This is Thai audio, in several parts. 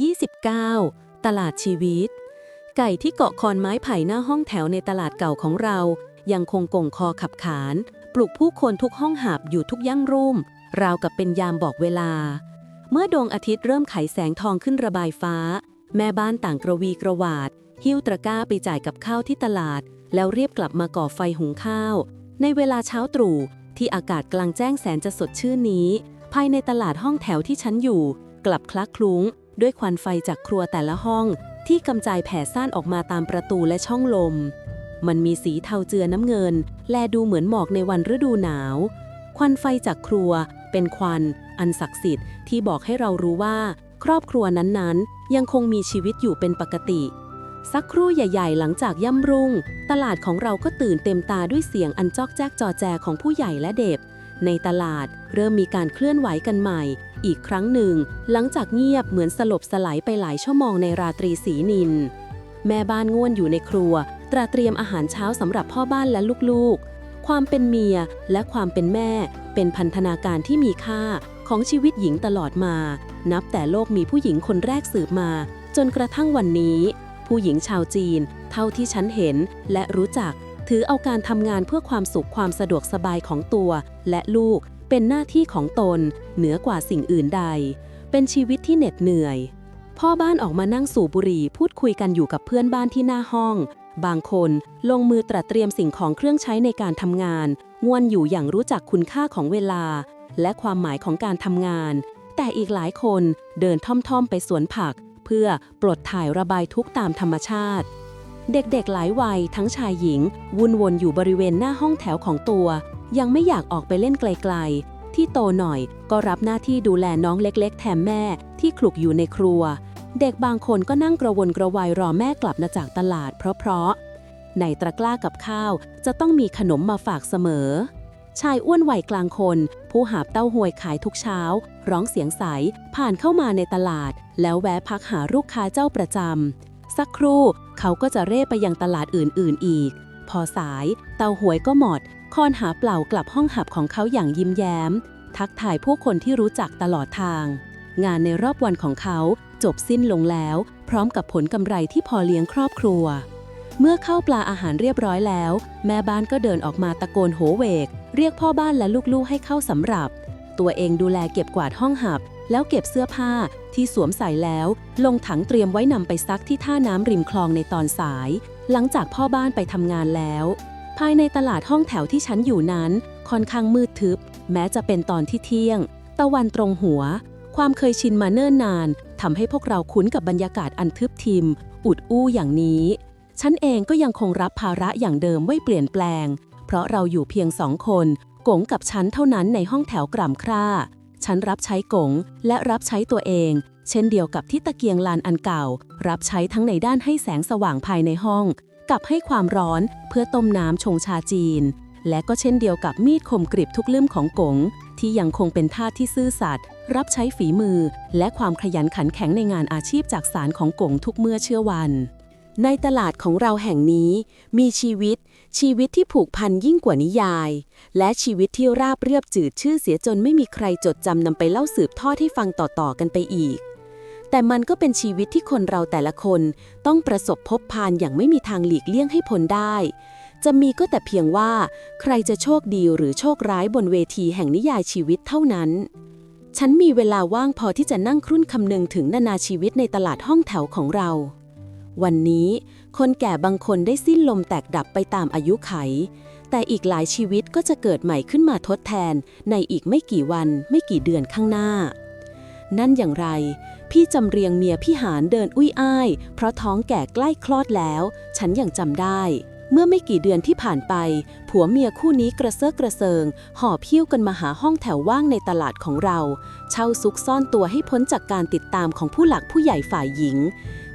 29 ตลาดชีวิต ไก่ที่เกาะคอนไม้ไผ่หน้าห้องแถวในตลาดเก่าของเรา ยังคงก่งคอขับขาน ปลุกผู้คนทุกห้องหาบอยู่ทุกย่างรุ่ม ราวกับเป็นยามบอกเวลา เมื่อดวงอาทิตย์เริ่มไขแสงทองขึ้นระบายฟ้า แม่บ้านต่างกระวีกระวาด หิ้วตะกร้าไปจ่ายกับข้าวที่ตลาด แล้วเรียบกลับมาก่อไฟหุงข้าว ในเวลาเช้าตรู่ที่อากาศกลางแจ้งแสนจะสดชื่นนี้ ภายในตลาดห้องแถวที่ฉันอยู่ กลับคลักคลุ้ง ด้วยควันไฟจากครัวแต่ละห้องที่กำจายแผ่ซ่านออกมาตามประตูและช่องลม มันมีสีเทาเจือน้ำเงิน แลดูเหมือนหมอกในวันฤดูหนาว ควันไฟจากครัว เป็นควัน อันศักดิ์สิทธิ์ที่บอกให้เรารู้ว่า ครอบครัวนั้นๆ ยังคงมีชีวิตอยู่เป็นปกติ สักครู่ใหญ่ ๆ หลังจากย่ำรุ่ง ตลาดของเราก็ตื่นเต็มตาด้วยเสียงอันจอกแจ๊กจอแจของผู้ใหญ่และเด็กในตลาดเริ่มมีการเคลื่อนไหวกันใหม่ อีกครั้งหนึ่ง หลังจากเงียบเหมือนสลบสลายไปหลายชั่วโมงในราตรีสีนิน แม่บ้านง่วนอยู่ในครัว ตราเตรียมอาหารเช้าสำหรับพ่อบ้านและลูกๆ ความเป็นเมียและความเป็นแม่ เป็นพันธนาการที่มีค่าของชีวิตหญิงตลอดมา นับแต่โลกมีผู้หญิงคนแรกสืบมา จนกระทั่งวันนี้ ผู้หญิงชาวจีน เท่าที่ฉันเห็นและรู้จัก ถือเอาการทำงานเพื่อความสุขความสะดวกสบายของตัวและลูก เป็นหน้าที่ของตนเหนือกว่าสิ่งอื่นใด เป็นชีวิตที่เหน็ดเหนื่อย พ่อบ้านออกมานั่งสูบบุหรี่พูดคุยกันอยู่กับเพื่อนบ้านที่หน้าห้อง บางคนลงมือตระเตรียมสิ่งของเครื่องใช้ในการทำงานง่วนอยู่อย่างรู้จักคุณค่าของเวลา และความหมายของการทำงาน แต่อีกหลายคนเดินท่อมๆไปสวนผัก เพื่อปลดถ่ายระบายทุกข์ตามธรรมชาติเด็กๆ หลายวัยทั้งชายหญิง วุ่นวนอยู่บริเวณหน้าห้องแถวของตัว ยังไม่อยากออกไปเล่นไกลๆ ที่โตหน่อยก็รับหน้าที่ดูแลน้องเล็ก ๆ แทนแม่ที่คลุกอยู่ในครัว เด็กบางคนก็นั่งกระวนกระวายรอแม่กลับมาจากตลาด เพราะๆในตะกร้ากับข้าวจะต้องมีขนมมาฝากเสมอ ชายอ้วนวัยกลางคน ผู้หาบเต้าหวยขายทุกเช้า ร้องเสียงใส ผ่านเข้ามาในตลาด แล้วแวะพักหาลูกค้าเจ้าประจำสักครู่เขาก็จะเร่ไปยังตลาดอื่นๆอีกพอสาย เต้าหวยก็หมด คอนหาเปล่ากลับห้องหับของเขาอย่างยิ้มแย้ม ทักทายผู้คนที่รู้จักตลอดทาง งานในรอบวันของเขาจบสิ้นลงแล้ว พร้อมกับผลกำไรที่พอเลี้ยงครอบครัว เมื่อเข้าปลาอาหารเรียบร้อยแล้ว แม่บ้านก็เดินออกมาตะโกนโหเวก เรียกพ่อบ้านและลูกๆให้เข้าสำหรับ ตัวเองดูแลเก็บกวาดห้องหับ แล้วเก็บเสื้อผ้าที่สวมใส่แล้ว ลงถังเตรียมไว้นำไปซักที่ท่าน้ำริมคลองในตอนสาย หลังจากพ่อบ้านไปทำงานแล้ว ภายในตลาดห้องแถวที่ฉันอยู่นั้น ค่อนข้างมืดทึบ แม้จะเป็นตอนที่เที่ยง ตะวันตรงหัว ความเคยชินมาเนิ่นนานทำให้พวกเราคุ้นกับบรรยากาศอันทึบทิม อุดอู้อย่างนี้ ฉันเองก็ยังคงรับภาระอย่างเดิมไม่เปลี่ยนแปลง เพราะเราอยู่เพียงสองคนกงกับฉันเท่านั้นในห้องแถวกล่ำคร่า ฉันรับใช้กงและรับใช้ตัวเอง เช่นเดียวกับที่ตะเกียงลานอันเก่า รับใช้ทั้งในด้านให้แสงสว่างภายในห้อง กับให้ความร้อนเพื่อต้มน้ำชงชาจีน และก็เช่นเดียวกับมีดคมกริบทุกเล่มของกง ที่ยังคงเป็นท่าที่ซื่อสัตย์รับใช้ฝีมือ และความขยันขันแข็งในงานอาชีพจากสารของกงทุกเมื่อเชื่อวัน ในตลาดของเราแห่งนี้ มีชีวิต ชีวิตที่ผูกพันยิ่งกว่านิยาย และชีวิตที่ราบเรียบจืดชื่อเสียจนไม่มีใครจดจำนำไปเล่าสืบทอดให้ฟังต่อๆกันไปอีก แต่มันก็เป็นชีวิตที่คนเราแต่ละคนต้องประสบพบพานอย่างไม่มีทางหลีกเลี่ยงให้พ้นได้ จะมีก็แต่เพียงว่า ใครจะโชคดีหรือโชคร้ายบนเวทีแห่งนิยายชีวิตเท่านั้น ฉันมีเวลาว่างพอที่จะนั่งครุ่นคำนึงถึงนานาชีวิตในตลาดห้องแถวของเรา วันนี้ คนแก่บางคนได้สิ้นลมแตกดับไปตามอายุไข แต่อีกหลายชีวิตก็จะเกิดใหม่ขึ้นมาทดแทนในอีกไม่กี่วันไม่กี่เดือนข้างหน้า นั่นอย่างไร พี่จำเรียงเมียพี่หานเดินอุ้ยอ้าย เพราะท้องแก่ใกล้คลอดแล้ว ฉันยังจำได้ เมื่อไม่กี่เดือนที่ผ่านไป ผัวเมียคู่นี้กระเซาะกระเซิง หอบพิ้วกันมาหาห้องแถวว่างในตลาดของเรา เช่าซุกซ่อนตัวให้พ้นจากการติดตามของผู้หลักผู้ใหญ่ฝ่ายหญิง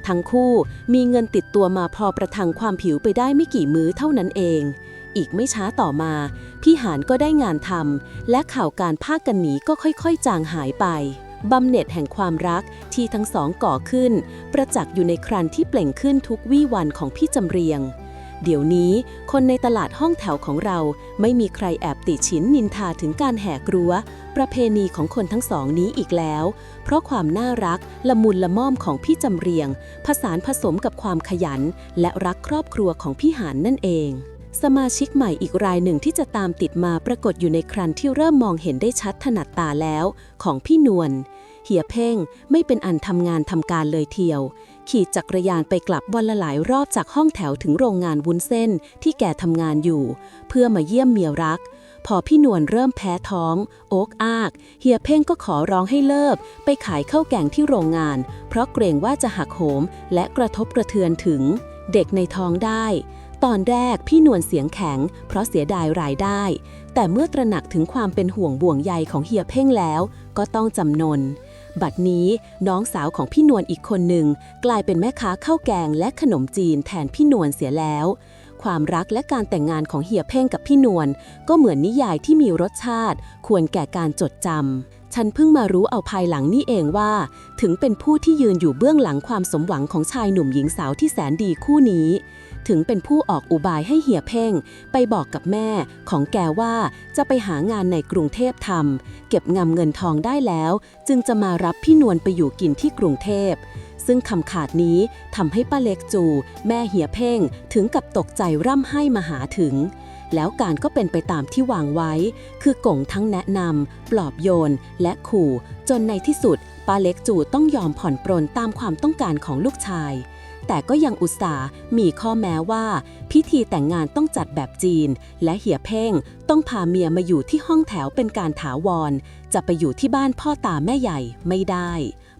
ทั้งคู่มีเงินติดตัวมาพอประทังความผิวไปได้ไม่กี่มื้อเท่านั้นเองอีกไม่ช้าต่อมา พี่หานก็ได้งานทำและข่าวการพากันหนีก็ค่อยๆ จางหายไป บำเหน็จแห่งความรักที่ทั้งสองก่อขึ้น ประจักษ์อยู่ในครันที่เปล่งขึ้นทุกวี่วันของพี่จำเรียง เดี๋ยวนี้คนในตลาดห้องแถวของเราไม่มีใครแอบติฉินนินทาถึงการแห่กรัวประเพณีของคนทั้งสองนี้อีกแล้ว เพราะความน่ารักละมุนละม่อมของพี่จำเรียง ผสานผสมกับความขยัน และรักครอบครัวของพี่หานนั่นเอง สมาชิกใหม่อีกรายหนึ่งที่จะตามติดมาปรากฏอยู่ในครันที่เริ่มมองเห็นได้ชัดถนัดตาแล้ว ของพี่นวลเหียเพ่งไม่เป็นอันทำงานทำการเลยเทียว ขี่จักรยานไปกลับวันละหลายรอบจากห้องแถวถึงโรงงานวุ้นเส้นที่แกทำงานอยู่ เพื่อมาเยี่ยมเมียรัก พอพี่นวลเริ่มแพ้ท้อง โอกอาก เฮียเพ่งก็ขอร้องให้เลิก ไปขายข้าวแกงที่โรงงาน เพราะเกรงว่าจะหักโหมและกระทบกระเทือนถึง เด็กในท้องได้ ตอนแรกพี่นวลเสียงแข็ง เพราะเสียดายรายได้ แต่เมื่อตระหนักถึงความเป็นห่วงบ่วงใยของเฮียเพ่งแล้ว ก็ต้องจำนน บัดนี้น้องสาวของพี่นวลอีกคนหนึ่ง กลายเป็นแม่ค้าข้าวแกงและขนมจีนแทนพี่นวลเสียแล้ว ความรักและการแต่งงานของเฮียเพ่งกับพี่นวลก็เหมือนนิยายที่มีรสชาติ ควรแก่การจดจำฉันเพิ่งมารู้เอาภายหลังนี่เองว่า ถึงเป็นผู้ที่ยืนอยู่เบื้องหลังความสมหวังของชายหนุ่มหญิงสาวที่แสนดีคู่นี้ ถึงเป็นผู้ออกอุบายให้เฮียเพ่ง ไปบอกกับแม่ของแกว่าจะไปหางานในกรุงเทพทำเก็บงำเงินทองได้แล้ว จึงจะมารับพี่นวลไปอยู่กินที่กรุงเทพซึ่งคำขาดนี้ทำให้ป้าเล็กจู แม่เหียเพ่งถึงกับตกใจร่ำไห้มาหาถึง แล้วการก็เป็นไปตามที่วางไว้ คือก่งทั้งแนะนำปลอบโยน และขู่ จนในที่สุดป้าเล็กจูต้องยอมผ่อนปรนตามความต้องการของลูกชาย แต่ก็ยังอุตส่าห์มีข้อแม้ว่า พิธีแต่งงานต้องจัดแบบจีน และเหียเพ่งต้องพาเมียมาอยู่ที่ห้องแถวเป็นการถาวร จะไปอยู่ที่บ้านพ่อตาแม่ใหญ่ไม่ได้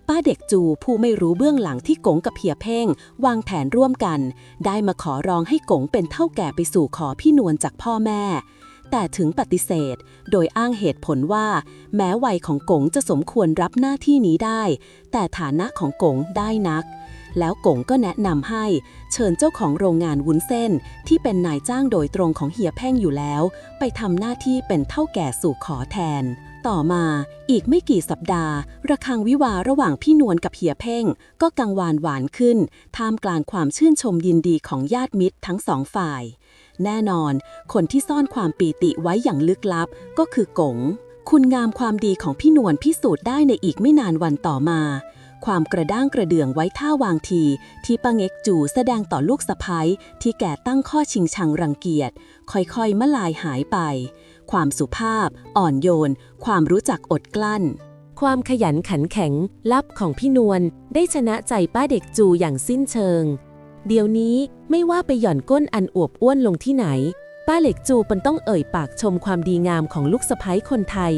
ป้าเด็กจูผู้ไม่รู้เบื้องหลังที่กงกับเพียเพ่ง วางแผนร่วมกัน ได้มาขอร้องให้กงเป็นเท่าแก่ไปสู่ขอพี่นวลจากพ่อแม่แต่ถึงปฏิเสธ โดยอ้างเหตุผลว่า แม้วัยของกงจะสมควรรับหน้าที่นี้ได้ แต่ฐานะของกงได้นัก แล้วกงก็แนะนำให้ เชิญเจ้าของโรงงานวุ้นเส้น ที่เป็นนายจ้างโดยตรงของเฮียแพ่งอยู่แล้ว ไปทำหน้าที่เป็นเท่าแก่สู่ขอแทน ต่อมาอีกไม่กี่สัปดาห์ ระฆังวิวาระหว่างพี่นวลกับเฮียเพ่ง ก็กังวานหวานขึ้น ท่ามกลางความชื่นชมยินดีของญาติมิตรทั้งสองฝ่าย แน่นอน คนที่ซ่อนความปีติไว้อย่างลึกลับก็คือกงคุณงามความดีของพี่นวลพิสูจน์ได้ในอีกไม่นานวันต่อมา ความกระด้างกระเดื่องไว้ท่าวางที ที่ปังเอกจูแสดงต่อลูกสะพ้ยที่แก่ตั้งข้อชิงชังรังเกียจ ค่อยๆมะลายหายไป ความสุภาพ อ่อนโยน ความรู้จักอดกลั้น ความขยันขันแข็ง ลับของพี่นวลได้ชนะใจป้าเด็กจูอย่างสิ้นเชิง เดี๋ยวนี้ไม่ว่าไปหย่อนก้นอันอวบอ้วนลงที่ไหน ป้าเหล็กจูปนต้องเอ่ยปากชมความดีงามของลูกสะพ้ยคนไทย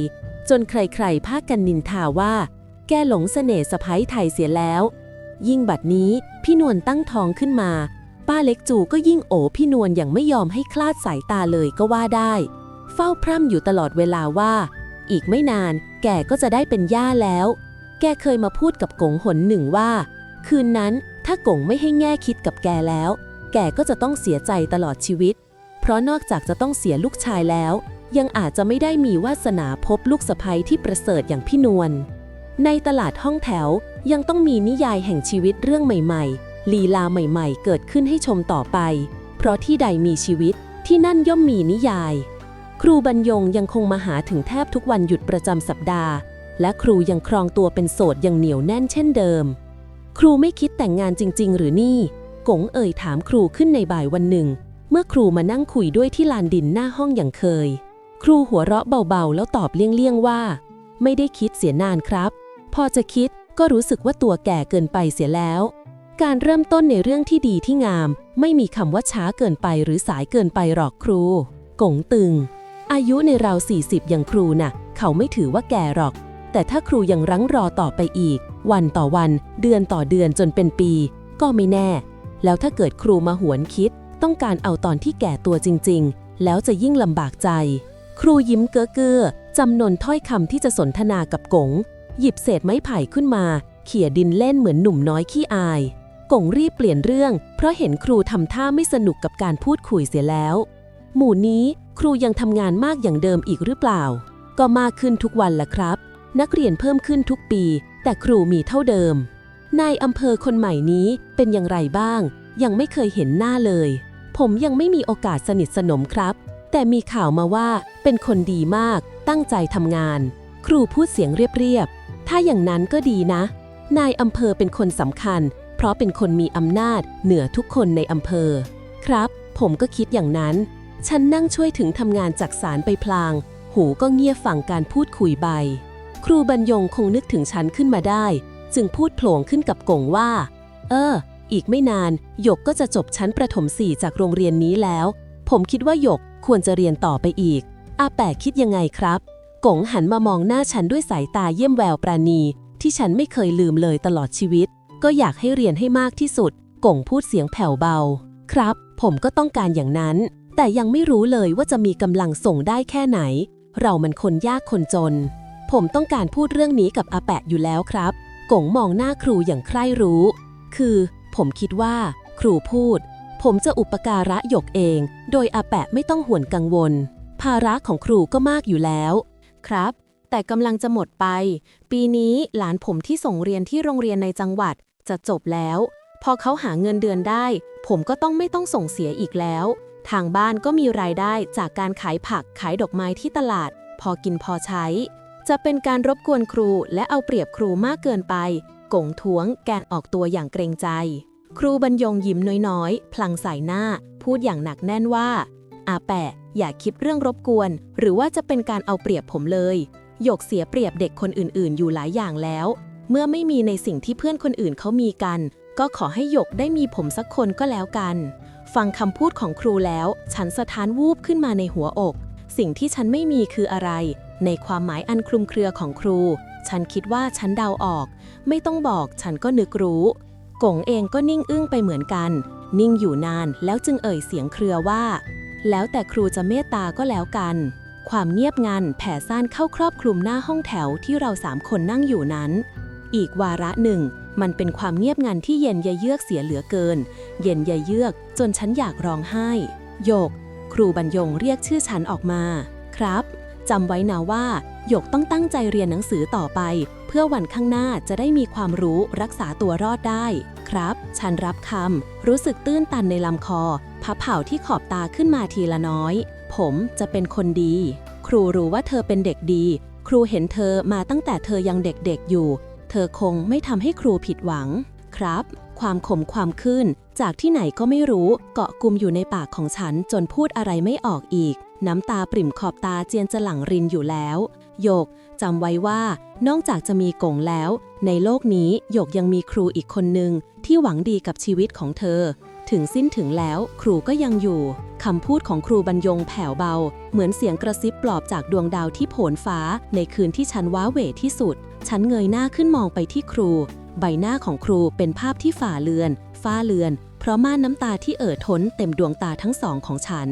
จนใครๆพากันนินทาว่า แกหลงเสน่ห์สะพ้ยไทยเสียแล้ว ยิ่งบัดนี้พี่นวลตั้งท้องขึ้นมา ป้าเล็กจูก็ยิ่งโอพี่นวลอย่างไม่ยอมให้คลาดสายตาเลยก็ว่าได้ เฝ้าพร่ำอยู่ตลอดเวลาว่า อีกไม่นานแกก็จะได้เป็นย่าแล้ว แกเคยมาพูดกับกงหนหนึ่งว่า คืนนั้นถ้ากงไม่ให้แง่คิดกับแกแล้ว แกก็จะต้องเสียใจตลอดชีวิต เพราะนอกจากจะต้องเสียลูกชายแล้ว ยังอาจจะไม่ได้มีวาสนาพบลูกสะใภ้ที่ประเสริฐอย่างพี่นวล ในตลาดห้องแถวยังต้องมีนิยายแห่งชีวิตเรื่องใหม่ ๆ ลีลาใหม่ ๆ เกิดขึ้นให้ชมต่อไป เพราะที่ใดมีชีวิตที่นั่นย่อมมีนิยาย ครูบรรยงยังคงมาหาถึงแทบทุกวันหยุดประจำสัปดาห์ และครูยังครองตัวเป็นโสดอย่างเหนียวแน่นเช่นเดิม ครูไม่คิดแต่งงานจริง ๆ หรือนี่กงเอ่ยถามครูขึ้นในบ่ายวันหนึ่ง เมื่อครูมานั่งคุยด้วยที่ลานดินหน้าห้องอย่างเคย ครูหัวเราะเบาๆ แล้วตอบเลี่ยงๆว่า ไม่ได้คิดเสียนานครับ พอจะคิดก็รู้สึกว่าตัวแก่เกินไปเสียแล้ว การเริ่มต้นในเรื่องที่ดีที่งาม ไม่มีคำว่าช้าเกินไปหรือสายเกินไปหรอกครู กงตึง อายุในราว 40 อย่างครูน่ะ เขาไม่ถือว่าแก่หรอก แต่ถ้าครูยังรั้งรอต่อไปอีก วันต่อวันเดือนต่อเดือนจนเป็นปี ก็ไม่แน่ แล้วถ้าเกิดครูมาหวนคิด ต้องการเอาตอนที่แก่ตัวจริง ๆ แล้วจะยิ่งลำบากใจ ครูยิ้มเก้อเก้อจำนนถ้อยคำที่จะสนทนากับกง หยิบเศษไม้ไผ่ขึ้นมา เขี่ยดินเล่นเหมือนหนุ่มน้อยขี้อายกงรีบเปลี่ยนเรื่อง เพราะเห็นครูทำท่าไม่สนุกกับการพูดคุยเสียแล้ว หมู่นี้ครูยังทำงานมากอย่างเดิมอีกหรือเปล่า ก็มากขึ้นทุกวันละครับ นักเรียนเพิ่มขึ้นทุกปี แต่ครูมีเท่าเดิม นายอำเภอคนใหม่นี้เป็นอย่างไรบ้าง ยังไม่เคยเห็นหน้าเลย ผมยังไม่มีโอกาสสนิทสนมครับ แต่มีข่าวมาว่าเป็นคนดีมาก ตั้งใจทำงาน ครูพูดเสียงเรียบๆ ถ้าอย่างนั้นก็ดีนะ นายอำเภอเป็นคนสำคัญ เพราะเป็นคนมีอำนาจเหนือทุกคนในอำเภอ ครับ ผมก็คิดอย่างนั้น ฉันนั่งช่วยถึงทำงานจากสารไปพลาง หูก็เงียบฟังการพูดคุยใบครูบรรยงคงนึกถึงฉันขึ้นมาได้ จึงพูดโผล่งขึ้นกับกงว่า เออ อีกไม่นานหยกก็จะจบชั้นประถมสี่จากโรงเรียนนี้แล้ว ผมคิดว่าหยกควรจะเรียนต่อไปอีกอาแปะคิดยังไงครับ กงหันมามองหน้าฉันด้วยสายตาเยี่ยมแววปราณี ที่ฉันไม่เคยลืมเลยตลอดชีวิต ก็อยากให้เรียนให้มากที่สุด กงพูดเสียงแผ่วเบา ครับ ผมก็ต้องการอย่างนั้น แต่ยังไม่รู้เลยว่าจะมีกำลังส่งได้แค่ไหน เรามันคนยากคนจน ผมต้องการพูดเรื่องนี้กับอาแปะอยู่แล้วครับ กงมองหน้าครูอย่างใคร่รู้ คือ ผมคิดว่า ครูพูด ผมจะอุปการะหยกเอง โดยอาแปะไม่ต้องห่วงกังวล ภาระของครูก็มากอยู่แล้ว ครับ แต่กำลังจะหมดไป ปีนี้หลานผมที่ส่งเรียนที่โรงเรียนในจังหวัดจะจบแล้ว พอเขาหาเงินเดือนได้ ผมก็ต้องไม่ต้องส่งเสียอีกแล้ว ทางบ้านก็มีรายได้จากการขายผักขายดอกไม้ที่ตลาด พอกินพอใช้ จะเป็นการรบกวนครูและเอาเปรียบครูมากเกินไปกงท้วง แกนออกตัวอย่างเกรงใจ ครูบรรยงยิ้มน้อยๆ พลังใส่หน้า พูดอย่างหนักแน่นว่า อาแปะ อย่าคิดเรื่องรบกวน หรือว่าจะเป็นการเอาเปรียบผมเลยหยกเสียเปรียบเด็กคนอื่นๆ อยู่หลายอย่างแล้ว เมื่อไม่มีในสิ่งที่เพื่อนคนอื่นเขามีกัน ก็ขอให้หยกได้มีผมสักคนก็แล้วกัน ฟังคำพูดของครูแล้ว ฉันสะท้านวูบขึ้นมาในหัวอก สิ่งที่ฉันไม่มีคืออะไร ในความหมายอันคลุมเครือของครู ฉันคิดว่าฉันเดาออก ไม่ต้องบอกฉันก็นึกรู้กงเองก็นิ่งอึ้งไปเหมือนกัน นิ่งอยู่นานแล้วจึงเอ่ยเสียงเครือว่า แล้วแต่ครูจะเมตตาก็แล้วกัน ความเงียบงันแผ่ซ่านเข้าครอบคลุมหน้าห้องแถวที่เราสามคนนั่งอยู่นั้น อีกวาระหนึ่ง มันเป็นความเงียบงันที่เย็นยะเยือกเสียเหลือเกิน เย็นยะเยือกจนฉันอยากร้องไห้ โยก ครูบรรยงเรียกชื่อฉันออกมา ครับจำไว้นะว่าหยกต้องตั้งใจเรียนหนังสือต่อไป เพื่อวันข้างหน้าจะได้มีความรู้รักษาตัวรอดได้ ครับ ฉันรับคำรู้สึกตื้นตันในลำคอ พับเผาที่ขอบตาขึ้นมาทีละน้อย ผมจะเป็นคนดี ครูรู้ว่าเธอเป็นเด็กดี ครูเห็นเธอมาตั้งแต่เธอยังเด็กๆอยู่ เธอคงไม่ทำให้ครูผิดหวัง ครับ ความขมความขึ้น จากที่ไหนก็ไม่รู้ เกาะกลุมอยู่ในปากของฉันจนพูดอะไรไม่ออกอีก น้ำตาปริ่มขอบตาเจียนจะหลั่งรินอยู่แล้วโยกจำไว้ว่า นอกจากจะมีกงแล้ว ในโลกนี้โยกยังมีครูอีกคนหนึ่งที่หวังดีกับชีวิตของเธอ ถึงสิ้นถึงแล้ว ครูก็ยังอยู่คำพูดของครูบรรยงแผ่วเบา เหมือนเสียงกระซิบปลอบจากดวงดาวที่โผนฟ้า ในคืนที่ฉันว้าเหวที่สุด ฉันเงยหน้าขึ้นมองไปที่ครู ใบหน้าของครูเป็นภาพที่ฝ่าเลือน ฝ้าเลือน เพราะม่านน้ำตาที่เอ่อท้นเต็มดวงตาทั้งสองของฉัน